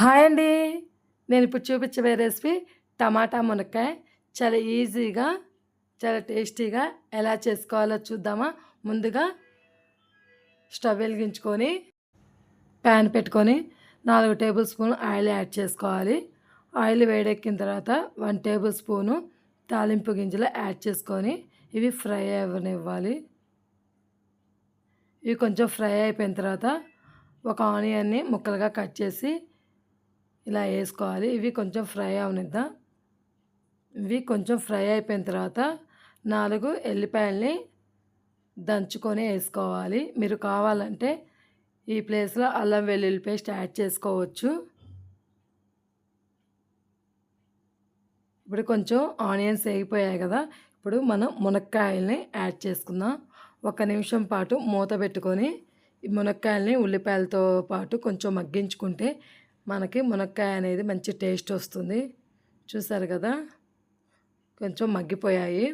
Hi అండి. నేను ఇప్పుడు చూపించబోయే రెసిపీ టమాటా మునక్కాయ. చాలా ఈజీగా చాలా టేస్టీగా ఎలా చేసుకోవాలో చూద్దామా. ముందుగా స్టవ్ వెలిగించుకొని ప్యాన్ పెట్టుకొని నాలుగు టేబుల్ స్పూన్ ఆయిల్ యాడ్ చేసుకోవాలి. ఆయిల్ వేడెక్కిన తర్వాత వన్ టేబుల్ స్పూను తాలింపు గింజలు యాడ్ చేసుకొని ఇవి ఫ్రై అవ్వనివ్వాలి. ఇవి కొంచెం ఫ్రై అయిపోయిన తర్వాత ఒక ఆనియన్ని ముక్కలుగా కట్ చేసి ఇలా వేసుకోవాలి. ఇవి కొంచెం ఫ్రై అవనిద్దాం. ఇవి కొంచెం ఫ్రై అయిపోయిన తర్వాత నాలుగు ఎల్లిపాయల్ని దంచుకొని వేసుకోవాలి. మీరు కావాలంటే ఈ ప్లేస్లో అల్లం వెల్లుల్లి పేస్ట్ యాడ్ చేసుకోవచ్చు. ఇప్పుడు కొంచెం ఆనియన్స్ వేగిపోయాయి కదా ఇప్పుడు మనం మునక్కాయల్ని యాడ్ చేసుకుందాం. ఒక నిమిషం పాటు మూత పెట్టుకొని ఈ మునక్కాయల్ని ఉల్లిపాయలతో పాటు కొంచెం మగ్గించుకుంటే మనకి మునక్కాయ అనేది మంచి టేస్ట్ వస్తుంది. చూసారు కదా? కొంచెం మగ్గిపోయాయి.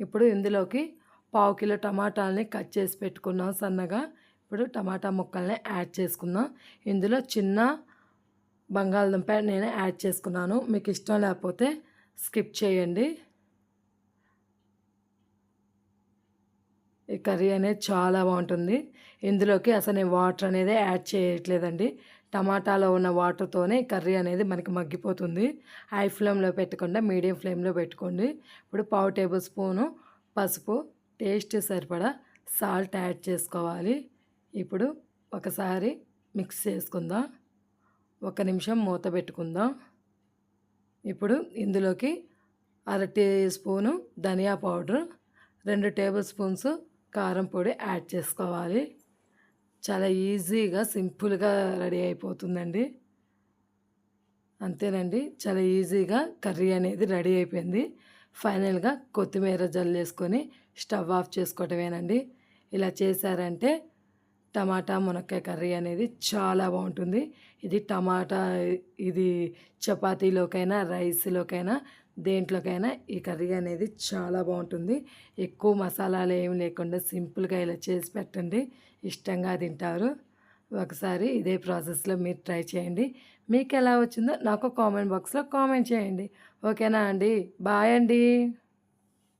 ఇప్పుడు ఇందులోకి పావు కిలో టమాటాలని కట్ చేసి పెట్టుకున్నాం సన్నగా. ఇప్పుడు టమాటా ముక్కల్ని యాడ్ చేసుకుందాం. ఇందులో చిన్న బంగాళదుంప నేను యాడ్ చేసుకున్నాను. మీకు ఇష్టం లేకపోతే స్కిప్ చేయండి. ఈ కర్రీ అనేది చాలా బాగుంటుంది. ఇందులోకి అసలు నేను వాటర్ అనేది యాడ్ చేయట్లేదండి. టమాటాలో ఉన్న వాటర్తోనే కర్రీ అనేది మనకి మగ్గిపోతుంది. హై ఫ్లేమ్లో పెట్టకుండా మీడియం ఫ్లేమ్లో పెట్టుకోండి. ఇప్పుడు పావు టేబుల్ స్పూను పసుపు టేస్ట్ సరిపడా సాల్ట్ యాడ్ చేసుకోవాలి. ఇప్పుడు ఒకసారి మిక్స్ చేసుకుందాం. ఒక నిమిషం మూత పెట్టుకుందాం. ఇప్పుడు ఇందులోకి అర టీ స్పూను ధనియా పౌడర్ రెండు టేబుల్ స్పూన్స్ కారం పొడి యాడ్ చేసుకోవాలి. చాలా ఈజీగా సింపుల్గా రెడీ అయిపోతుందండి. అంతేనండి. చాలా ఈజీగా కర్రీ అనేది రెడీ అయిపోయింది. ఫైనల్గా కొత్తిమీర జల్లేసుకొని స్టవ్ ఆఫ్ చేసుకోవటమేనండి. ఇలా చేశారంటే టమాటా మునక్కాయ కర్రీ అనేది చాలా బాగుంటుంది. ఇది టమాటా ఇది చపాతీలోకైనా రైస్లోకైనా దేంట్లోకైనా ఈ కర్రీ అనేది చాలా బాగుంటుంది. ఎక్కువ మసాలాలు ఏమి లేకుండా సింపుల్గా ఇలా చేసి పెట్టండి. ఇష్టంగా తింటారు. ఒకసారి ఇదే ప్రాసెస్లో మీరు ట్రై చేయండి. మీకు ఎలా వచ్చిందో నాకు కామెంట్ బాక్స్లో కామెంట్ చేయండి. ఓకేనా అండి? బాయ్ అండి.